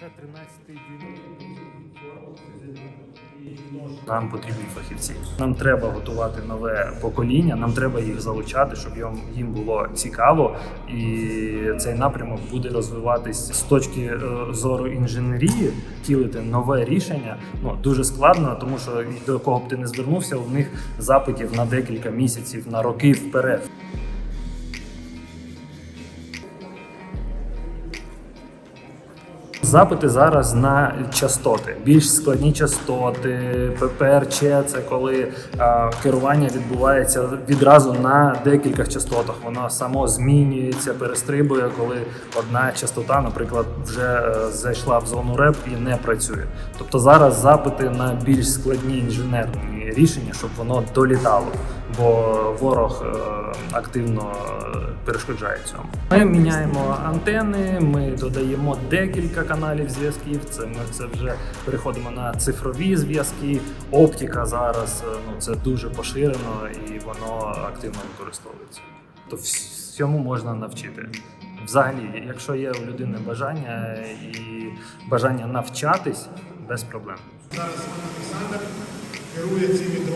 Це 13-й Нам потрібні фахівці. Нам треба готувати нове покоління, нам треба їх залучати, щоб їм- було цікаво. І цей напрямок буде розвиватись з точки е, зору інженерії, втілити нове рішення. Ну дуже складно, тому що до кого б ти не звернувся, у них запитів на декілька місяців, на роки вперед. Запити зараз на частоти, більш складні частоти, ППРЧ це коли а, керування відбувається відразу на декількох частотах. Воно само змінюється, перестрибує, коли одна частота, наприклад, вже е, зайшла в зону РЕП і не працює. Тобто зараз запити на більш складні інженерні рішення, щоб воно долітало, бо ворог е, активно е, перешкоджає цьому. Ми міняємо антени, ми додаємо декілька каналів зв'язків. Це ми це вже переходимо на цифрові зв'язки. Оптика зараз е, ну це дуже поширено і воно активно використовується. То всьому можна навчити. Взагалі, якщо є у людини бажання і бажання навчатись, без проблем. Зараз Олександр керує цими.